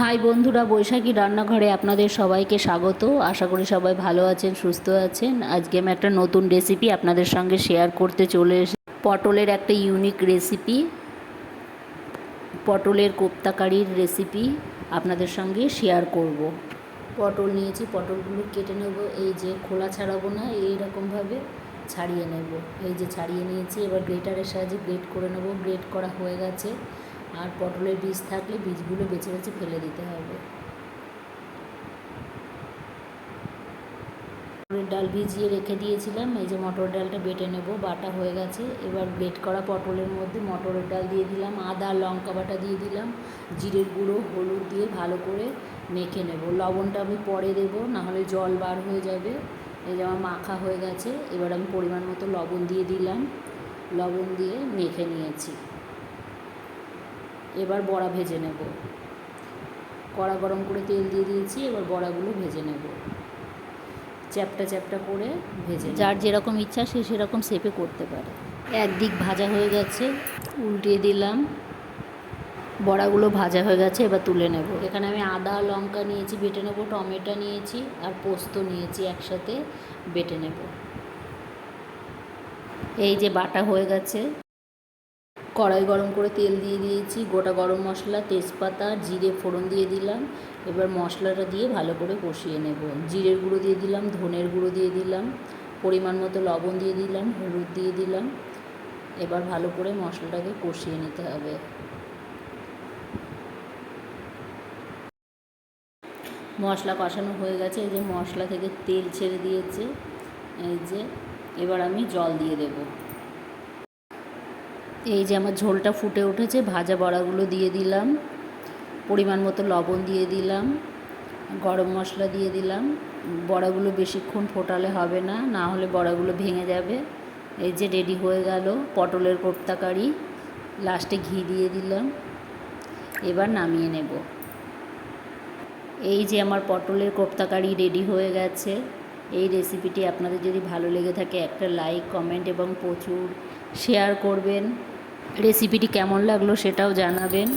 High বন্ধুরা, বৈশাখী রান্নাঘরে আপনাদের সবাইকে স্বাগত। আশা করি সবাই ভালো আছেন, সুস্থ আছেন। আজকে আমি একটা নতুন রেসিপি আপনাদের সঙ্গে শেয়ার করতে চলে এসে পটলের একটা ইউনিক রেসিপি পটলের কোপ্তাকারির রেসিপি আপনাদের সঙ্গে শেয়ার করব। পটল নিয়েছি, পটলগুলো কেটে নেব। এই যে খোলা ছাড়াবো না, এইরকমভাবে ছাড়িয়ে নেব। এই যে ছাড়িয়ে নিয়েছি, এবার গ্রেটারের সাহায্যে গ্রেট করে নেব। গ্রেট করা হয়ে গেছে। আর পটলের বীজ থাকলে বীজগুলো বেছে বেছে ফেলে দিতে হবে। মটরের ডাল ভিজিয়ে রেখে দিয়েছিলাম, এই যে মটর ডালটা বেটে নেব, বাটা হয়ে গেছে। এবার বেট করা পটলের মধ্যে মটরের ডাল দিয়ে দিলাম, আদা, লঙ্কা বাটা দিয়ে দিলাম, জিরের গুঁড়ো, হলুদ দিয়ে ভালো করে মেখে নেব। লবণটা আমি পরে দেবো, নাহলে জল বার হয়ে যাবে। এই যে আমার মাখা হয়ে গেছে, এবার আমি পরিমাণ মতো লবণ দিয়ে দিলাম। লবণ দিয়ে মেখে নিয়েছি। এবার বড়া ভেজে নেব। কড়া গরম করে তেল দিয়ে দিয়েছি, এবার বড়াগুলো ভেজে নেব। চ্যাপটা চ্যাপটা করে ভেজে যার যেরকম ইচ্ছা সে সেরকম শেপে করতে পারে। একদিক ভাজা হয়ে গেছে, উল্টিয়ে দিলাম। বড়াগুলো ভাজা হয়ে গেছে, এবার তুলে নেব। এখানে আমি আদা, লঙ্কা নিয়েছি, বেটে নেব, টমেটো নিয়েছি আর পোস্ত নিয়েছি একসাথে বেটে নেব। এই যে বাটা হয়ে গেছে কড়াই গরম করে তেল দিয়ে দিয়েছি, গোটা গরম মশলা, তেজপাতা, জিরে ফোড়ন দিয়ে দিলাম। এবার মশলাটা দিয়ে ভালো করে কষিয়ে নেব। জিরের গুঁড়ো দিয়ে দিলাম, ধনের গুঁড়ো দিয়ে দিলাম, পরিমাণ মতো লবণ দিয়ে দিলাম, হলুদ দিয়ে দিলাম। এবার ভালো করে মশলাটাকে কষিয়ে নিতে হবে। মশলা কষানো হয়ে গেছে, এই যে মশলা থেকে তেল ছেড়ে দিয়েছে, এই যে এবার আমি জল দিয়ে দেবো। এই যে আমার ঝোলটা ফুটে উঠেছে, ভাজা বড়াগুলো দিয়ে দিলাম, পরিমাণ মতো লবণ দিয়ে দিলাম, গরম মশলা দিয়ে দিলাম। বড়াগুলো বেশিক্ষণ ফোটালে হবে না না হলে বড়াগুলো ভেঙে যাবে। এই যে রেডি হয়ে গেল পটলের কোপ্তা কারি, লাস্টে ঘি দিয়ে দিলাম। এবার নামিয়ে নেব। এই যে আমার পটলের কোপ্তা কারি রেডি হয়ে গেছে। এই রেসিপিটি আপনাদের যদি ভালো লেগে থাকে একটা লাইক, কমেন্ট এবং প্রচুর শেয়ার করবেন। রেসিপিটি কেমন লাগল সেটাও জানাবেন।